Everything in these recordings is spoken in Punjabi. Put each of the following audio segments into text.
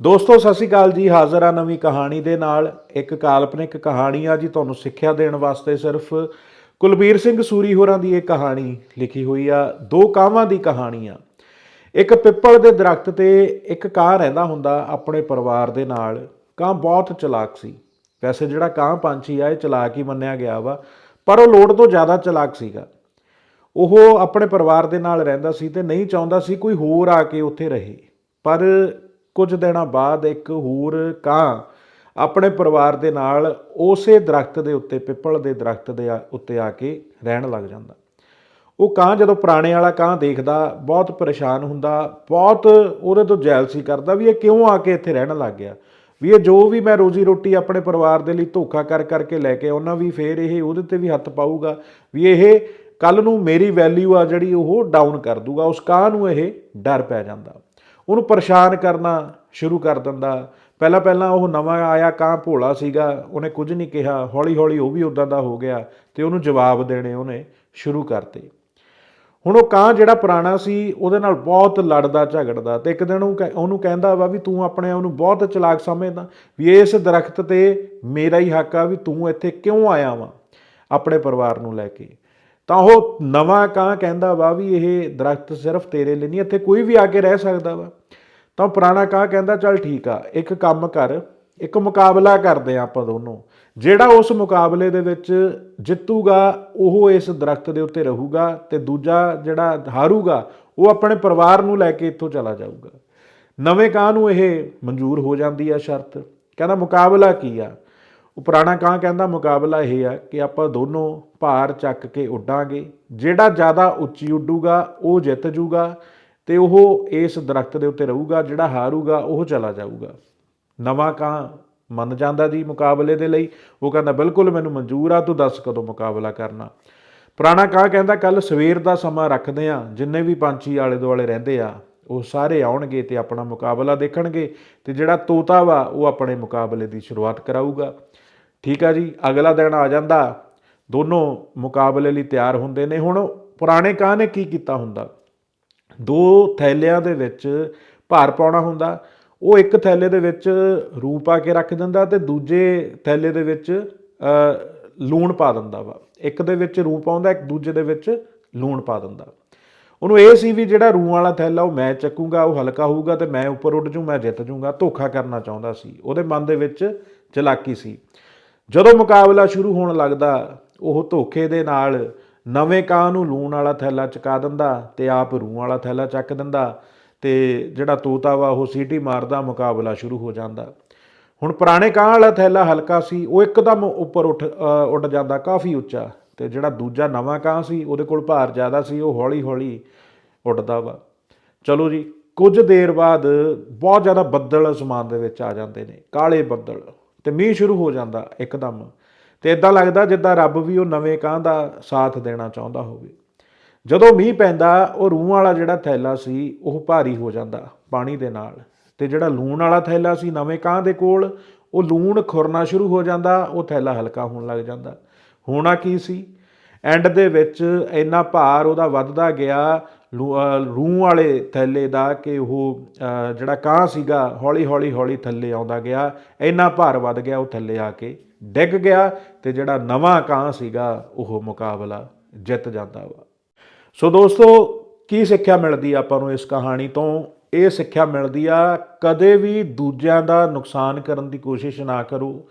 ਦੋਸਤੋ, ਸਤਿ ਸ਼੍ਰੀ ਅਕਾਲ ਜੀ। ਹਾਜ਼ਰ ਆ ਨਵੀਂ ਕਹਾਣੀ ਦੇ ਨਾਲ। ਇੱਕ ਕਾਲਪਨਿਕ ਕਹਾਣੀ ਆ ਜੀ ਤੁਹਾਨੂੰ ਸਿੱਖਿਆ ਦੇਣ ਵਾਸਤੇ ਸਿਰਫ ਕੁਲਬੀਰ ਸਿੰਘ ਸੂਰੀ ਹੋਰਾਂ ਦੀ ਇਹ ਕਹਾਣੀ ਲਿਖੀ ਹੋਈ ਆ। ਦੋ ਕਾਵਾਂ ਦੀ ਕਹਾਣੀ ਆ ਇੱਕ ਪਿੱਪਲ ਦੇ ਦਰਖਤ ਤੇ ਇੱਕ ਕਾਂ ਰਹਿੰਦਾ ਹੁੰਦਾ ਆਪਣੇ ਪਰਿਵਾਰ ਦੇ ਨਾਲ। ਕਾਂ ਬਹੁਤ ਚਲਾਕ ਸੀ। ਵੈਸੇ ਜਿਹੜਾ ਕਾਂ ਪੰਛੀ ਆ, ਇਹ ਚਲਾਕ ਹੀ ਮੰਨਿਆ ਗਿਆ ਵਾ, ਪਰ ਉਹ ਲੋੜ ਤੋਂ ਜ਼ਿਆਦਾ ਚਲਾਕ ਸੀਗਾ। ਉਹ ਆਪਣੇ ਪਰਿਵਾਰ ਦੇ ਨਾਲ ਰਹਿੰਦਾ ਸੀ ਤੇ ਨਹੀਂ ਚਾਹੁੰਦਾ ਸੀ ਕੋਈ ਹੋਰ ਆ ਕੇ ਉੱਥੇ ਰਹੇ। ਪਰ ਕੁਝ ਦਿਨਾਂ ਬਾਅਦ ਇੱਕ ਹੋਰ ਕਾਂ ਆਪਣੇ ਪਰਿਵਾਰ ਦੇ ਨਾਲ ਉਸੇ ਦਰਖਤ ਦੇ ਉੱਤੇ, ਪਿੱਪਲ ਦੇ ਦਰਖਤ ਦੇ ਆ- ਉੱਤੇ ਆ ਕੇ ਰਹਿਣ ਲੱਗ ਜਾਂਦਾ। ਉਹ ਕਾਂ ਜਦੋਂ ਪੁਰਾਣੇ ਵਾਲਾ ਕਾਂ ਦੇਖਦਾ, ਬਹੁਤ ਪਰੇਸ਼ਾਨ ਹੁੰਦਾ, ਬਹੁਤ ਉਹਦੇ ਤੋਂ ਜੈਲਸੀ ਕਰਦਾ ਵੀ ਇਹ ਕਿਉਂ ਆ ਕੇ ਇੱਥੇ ਰਹਿਣ ਲੱਗ ਗਿਆ? ਵੀ ਇਹ ਜੋ ਵੀ ਮੈਂ ਰੋਜੀ ਰੋਟੀ ਆਪਣੇ ਪਰਿਵਾਰ ਦੇ ਲਈ ਧੋਖਾ ਕਰ ਕਰਕੇ ਲੈ ਕੇ ਆਉਣਾ ਵੀ ਫੇਰ ਇਹ ਉਹਦੇ ਤੇ ਵੀ ਹੱਥ ਪਾਊਗਾ, ਵੀ ਇਹ ਕੱਲ ਨੂੰ ਮੇਰੀ ਵੈਲਿਊ ਆ ਜਿਹੜੀ ਉਹ ਡਾਊਨ ਕਰ ਦੂਗਾ, ਉਸ ਕਾਂ ਨੂੰ ਇਹ ਡਰ ਪੈ ਜਾਂਦਾ। ਉਹਨੂੰ ਪਰੇਸ਼ਾਨ ਕਰਨਾ ਸ਼ੁਰੂ ਕਰ ਦਿੰਦਾ। ਪਹਿਲਾਂ ਪਹਿਲਾਂ ਉਹ ਨਵਾਂ ਆਇਆ, ਕਾਂ ਭੋਲਾ ਸੀਗਾ, ਉਹਨੇ ਕੁਝ ਨਹੀਂ ਕਿਹਾ। ਹੌਲੀ ਹੌਲੀ ਉਹ ਵੀ ਉਦਾਂ ਦਾ ਹੋ ਗਿਆ ਤੇ ਉਹਨੂੰ ਜਵਾਬ ਦੇਣੇ ਉਹਨੇ ਸ਼ੁਰੂ ਕਰਤੇ। ਹੁਣ ਉਹ ਕਾਂ ਜਿਹੜਾ ਪੁਰਾਣਾ ਸੀ, ਉਹਦੇ ਨਾਲ ਬਹੁਤ ਲੜਦਾ, ਝਗੜਦਾ ਤੇ ਇੱਕ ਦਿਨ ਉਹ ਕਹਿ- ਉਹਨੂੰ ਕਹਿੰਦਾ ਵਾ ਵੀ ਤੂੰ ਆਪਣੇ ਆਪ ਨੂੰ ਬਹੁਤ ਚਲਾਕ ਸਮਝਦਾ ਵੀ ਇਸ ਦਰਖਤ ਤੇ ਮੇਰਾ ਹੀ ਹੱਕ ਆ ਵੀ ਤੂੰ ਇੱਥੇ ਕਿਉਂ ਆਇਆ ਵਾ ਆਪਣੇ ਪਰਿਵਾਰ ਨੂੰ ਲੈ ਕੇ। ਤਾਂ ਉਹ ਨਵਾਂ ਕਾਂ ਕਹਿੰਦਾ ਵਾ ਵੀ ਇਹ ਦਰਖਤ ਸਿਰਫ ਤੇਰੇ ਲਈ ਨਹੀਂ, ਇੱਥੇ ਕੋਈ ਵੀ ਆ ਕੇ ਰਹਿ ਸਕਦਾ ਵਾ। ਤਾਂ ਪੁਰਾਣਾ ਕਾਂ ਕਹਿੰਦਾ, ਚੱਲ ਠੀਕ ਆ, ਇੱਕ ਕੰਮ ਕਰ, ਇੱਕ ਮੁਕਾਬਲਾ ਕਰਦੇ ਆ ਆਪਾਂ ਦੋਨੋਂ। ਜਿਹੜਾ ਉਸ ਮੁਕਾਬਲੇ ਦੇ ਵਿੱਚ ਜਿੱਤੂਗਾ, ਉਹ ਇਸ ਦਰਖਤ ਦੇ ਉੱਤੇ ਰਹੂਗਾ ਤੇ ਦੂਜਾ ਜਿਹੜਾ ਹਾਰੂਗਾ, ਉਹ ਆਪਣੇ ਪਰਿਵਾਰ ਨੂੰ ਲੈ ਕੇ ਇੱਥੋਂ ਚਲਾ ਜਾਊਗਾ। ਨਵੇਂ ਕਾਂ ਨੂੰ ਇਹ ਮਨਜ਼ੂਰ ਹੋ ਜਾਂਦੀ ਆ ਸ਼ਰਤ। ਕਹਿੰਦਾ ਮੁਕਾਬਲਾ ਕੀ ਆ? ਉਹ ਪੁਰਾਣਾ ਕਾਂ ਕਹਿੰਦਾ ਮੁਕਾਬਲਾ ਇਹ ਆ ਕਿ ਆਪਾਂ ਦੋਨੋਂ ਭਾਰ ਚੱਕ ਕੇ ਉੱਡਾਂਗੇ। ਜਿਹੜਾ ਜ਼ਿਆਦਾ ਉੱਚੀ ਉੱਡੂਗਾ, ਉਹ ਜਿੱਤ ਜੂਗਾ ਤੇ ਉਹ ਇਸ ਦਰਖਤ ਦੇ ਉੱਤੇ ਰਹੂਗਾ, ਜਿਹੜਾ ਹਾਰੂਗਾ, ਉਹ ਚਲਾ ਜਾਊਗਾ। ਨਵਾਂ ਕਾਂ ਮੰਨ ਜਾਂਦਾ ਜੀ ਮੁਕਾਬਲੇ ਦੇ ਲਈ। ਉਹ ਕਹਿੰਦਾ, ਬਿਲਕੁਲ ਮੈਨੂੰ ਮਨਜ਼ੂਰ ਆ, ਤੂੰ ਦੱਸ ਕਦੋਂ ਮੁਕਾਬਲਾ ਕਰਨਾ? ਪੁਰਾਣਾ ਕਾਂ ਕਹਿੰਦਾ ਕੱਲ ਸਵੇਰ ਦਾ ਸਮਾਂ ਰੱਖਦੇ ਆ ਜਿੰਨੇ ਵੀ ਪੰਛੀ ਆਲੇ ਦੁਆਲੇ ਰਹਿੰਦੇ ਆ, ਉਹ ਸਾਰੇ ਆਉਣਗੇ ਤੇ ਆਪਣਾ ਮੁਕਾਬਲਾ ਦੇਖਣਗੇ ਤੇ ਜਿਹੜਾ ਤੋਤਾ ਵਾ, ਉਹ ਆਪਣੇ ਮੁਕਾਬਲੇ ਦੀ ਸ਼ੁਰੂਆਤ ਕਰਾਊਗਾ। ਠੀਕ ਆ ਜੀ, ਅਗਲਾ ਦਿਨ ਆ ਜਾਂਦਾ, ਦੋਨੋਂ ਮੁਕਾਬਲੇ ਲਈ ਤਿਆਰ ਹੁੰਦੇ ਨੇ। ਹੁਣ ਪੁਰਾਣੇ ਕਾਂ ਨੇ ਕੀ ਕੀਤਾ ਹੁੰਦਾ? ਦੋ ਥੈਲਿਆਂ ਦੇ ਵਿੱਚ ਭਾਰ ਪਾਉਣਾ ਹੁੰਦਾ, ਉਹ ਇੱਕ ਥੈਲੇ ਦੇ ਵਿੱਚ ਰੂਹ ਪਾ ਕੇ ਰੱਖ ਦਿੰਦਾ ਤੇ ਦੂਜੇ ਥੈਲੇ ਦੇ ਵਿੱਚ ਲੂਣ ਪਾ ਦਿੰਦਾ ਵਾ। ਇੱਕ ਦੇ ਵਿੱਚ ਰੂਹ ਪਾਉਂਦਾ, ਇੱਕ ਦੂਜੇ ਦੇ ਵਿੱਚ ਲੂਣ ਪਾ ਦਿੰਦਾ। ਉਹਨੂੰ ਇਹ ਸੀ ਵੀ ਜਿਹੜਾ ਰੂਹ ਵਾਲਾ ਥੈਲਾ ਉਹ ਮੈਂ ਚੱਕੂਗਾ, ਉਹ ਹਲਕਾ ਹੋਊਗਾ ਤੇ ਮੈਂ ਉੱਪਰ ਉੱਡ ਜੂ, ਮੈਂ ਜਿੱਤ ਜੂਗਾ, ਧੋਖਾ ਕਰਨਾ ਚਾਹੁੰਦਾ ਸੀ। ਉਹਦੇ ਮਨ ਦੇ ਵਿੱਚ ਚਲਾਕੀ ਸੀ। ਜਦੋਂ ਮੁਕਾਬਲਾ ਸ਼ੁਰੂ ਹੋਣ ਲੱਗਦਾ, ਉਹ ਧੋਖੇ ਦੇ ਨਾਲ ਨਵੇਂ ਕਾਂ ਨੂੰ ਲੂਣ ਵਾਲਾ ਥੈਲਾ ਚਕਾ ਦਿੰਦਾ ਤੇ ਆਪ ਰੂਹ ਵਾਲਾ ਥੈਲਾ ਚੱਕ ਦਿੰਦਾ ਤੇ ਜਿਹੜਾ ਤੋਤਾ ਵਾ, ਉਹ ਸੀਟੀ ਮਾਰਦਾ, ਮੁਕਾਬਲਾ ਸ਼ੁਰੂ ਹੋ ਜਾਂਦਾ। ਹੁਣ ਪੁਰਾਣੇ ਕਾਂ ਵਾਲਾ ਥੈਲਾ ਹਲਕਾ ਸੀ, ਉਹ ਇੱਕਦਮ ਉੱਪਰ ਉੱਠ ਉੱਡ ਜਾਂਦਾ, ਕਾਫੀ ਉੱਚਾ ਤੇ ਜਿਹੜਾ ਦੂਜਾ ਨਵਾਂ ਕਾਂ ਸੀ, ਉਹਦੇ ਕੋਲ ਭਾਰ ਜ਼ਿਆਦਾ ਸੀ, ਉਹ ਹੌਲੀ ਹੌਲੀ ਉੱਡਦਾ ਵਾ। ਚਲੋ ਜੀ, ਕੁਝ ਦੇਰ ਬਾਅਦ ਬਹੁਤ ਜ਼ਿਆਦਾ ਬੱਦਲ ਅਸਮਾਨ ਦੇ ਵਿੱਚ ਆ ਜਾਂਦੇ ਨੇ, ਕਾਲੇ ਬੱਦਲ। ਤੇ ਮੀਂਹ ਸ਼ੁਰੂ ਹੋ ਜਾਂਦਾ ਇੱਕਦਮ। ਤੇ ਇਦਾਂ ਲੱਗਦਾ ਜਿੱਦਾਂ ਰੱਬ ਵੀ ਉਹ ਨਵੇਂ ਕਾਂ ਦਾ ਸਾਥ ਦੇਣਾ ਚਾਹੁੰਦਾ ਹੋਵੇ। ਜਦੋਂ ਮੀਂਹ ਪੈਂਦਾ, ਉਹ ਰੂਹ ਵਾਲਾ ਜਿਹੜਾ ਥੈਲਾ ਸੀ, ਉਹ ਭਾਰੀ ਹੋ ਜਾਂਦਾ ਪਾਣੀ ਦੇ ਨਾਲ। ਤੇ ਜਿਹੜਾ ਲੂਣ ਵਾਲਾ ਥੈਲਾ ਸੀ ਨਵੇਂ ਕਾਂ ਦੇ ਕੋਲ, ਉਹ ਲੂਣ ਖੁਰਨਾ ਸ਼ੁਰੂ ਹੋ ਜਾਂਦਾ, ਉਹ ਥੈਲਾ ਹਲਕਾ ਹੋਣ ਲੱਗ ਜਾਂਦਾ। ਹੋਣਾ ਕੀ ਸੀ? ਐਂਡ ਦੇ ਵਿੱਚ ਇੰਨਾ ਭਾਰ ਉਹਦਾ ਵੱਧਦਾ ਗਿਆ ਲੂ- ਅਹ ਵਾਲੇ ਥੈਲੇ ਦਾ ਕਿ ਉਹ ਜਿਹੜਾ ਕਾਂ ਸੀਗਾ, ਹੌਲੀ ਹੌਲੀ ਹੌਲੀ ਥੱਲੇ ਆਉਂਦਾ ਗਿਆ, ਇੰਨਾ ਭਾਰ ਵੱਧ ਗਿਆ, ਉਹ ਥੱਲੇ ਆ ਕੇ ਡਿੱਗ ਗਿਆ ਤੇ ਜਿਹੜਾ ਨਵਾਂ ਕਾਂ ਸੀਗਾ, ਉਹ ਮੁਕਾਬਲਾ ਜਿੱਤ ਜਾਂਦਾ ਵਾ। ਸੋ ਦੋਸਤੋ, ਕੀ ਸਿੱਖਿਆ ਮਿਲਦੀ ਆਪਾਂ ਨੂੰ ਇਸ ਕਹਾਣੀ ਤੋਂ? ਇਹ ਸਿੱਖਿਆ ਮਿਲਦੀ ਆ, ਕਦੇ ਵੀ ਦੂਜਿਆਂ ਦਾ ਨੁਕਸਾਨ ਕਰਨ ਦੀ ਕੋਸ਼ਿਸ਼ ਨਾ ਕਰੋ।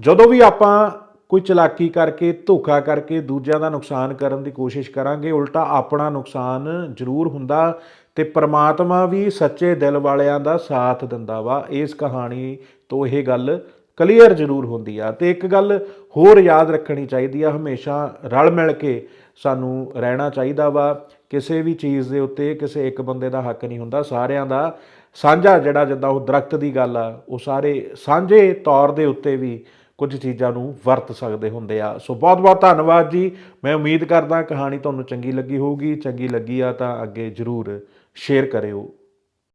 ਜਦੋਂ ਵੀ ਆਪਾਂ ਕੋਈ ਚਲਾਕੀ ਕਰਕੇ, ਧੋਖਾ ਕਰਕੇ ਦੂਜਿਆਂ ਦਾ ਨੁਕਸਾਨ ਕਰਨ ਦੀ ਕੋਸ਼ਿਸ਼ ਕਰਾਂਗੇ। ਉਲਟਾ ਆਪਣਾ ਨੁਕਸਾਨ ਜ਼ਰੂਰ ਹੁੰਦਾ ਤੇ ਪ੍ਰਮਾਤਮਾ ਵੀ ਸੱਚੇ ਦਿਲ ਵਾਲਿਆਂ ਦਾ ਸਾਥ ਦਿੰਦਾ ਵਾ। ਇਸ ਕਹਾਣੀ ਤੋਂ ਇਹ ਗੱਲ ਕਲੀਅਰ ਜ਼ਰੂਰ ਹੁੰਦੀ ਆ। ਤੇ ਇੱਕ ਗੱਲ ਹੋਰ ਯਾਦ ਰੱਖਣੀ ਚਾਹੀਦੀ ਆ। ਹਮੇਸ਼ਾ ਰਲ ਮਿਲ ਕੇ ਸਾਨੂੰ ਰਹਿਣਾ ਚਾਹੀਦਾ ਵਾ। ਕਿਸੇ ਵੀ ਚੀਜ਼ ਦੇ ਉੱਤੇ ਕਿਸੇ ਇੱਕ ਬੰਦੇ ਦਾ ਹੱਕ ਨਹੀਂ ਹੁੰਦਾ। ਸਾਰਿਆਂ ਦਾ ਸਾਂਝਾ ਜਿਹੜਾ ਜਿੱਦਾਂ ਉਹ ਦਰਖਤ ਦੀ ਗੱਲ ਆ, ਉਹ ਸਾਰੇ ਸਾਂਝੇ ਤੌਰ ਦੇ ਉੱਤੇ ਵੀ ਕੁਝ ਚੀਜ਼ਾਂ ਨੂੰ ਵਰਤ ਸਕਦੇ ਹੁੰਦੇ ਆ। ਸੋ ਬਹੁਤ ਬਹੁਤ ਧੰਨਵਾਦ ਜੀ। ਮੈਂ ਉਮੀਦ ਕਰਦਾ ਕਹਾਣੀ ਤੁਹਾਨੂੰ ਚੰਗੀ ਲੱਗੀ ਹੋਊਗੀ। ਚੰਗੀ ਲੱਗੀ ਆ ਤਾਂ ਅੱਗੇ ਜਰੂਰ ਸ਼ੇਅਰ ਕਰਿਓ।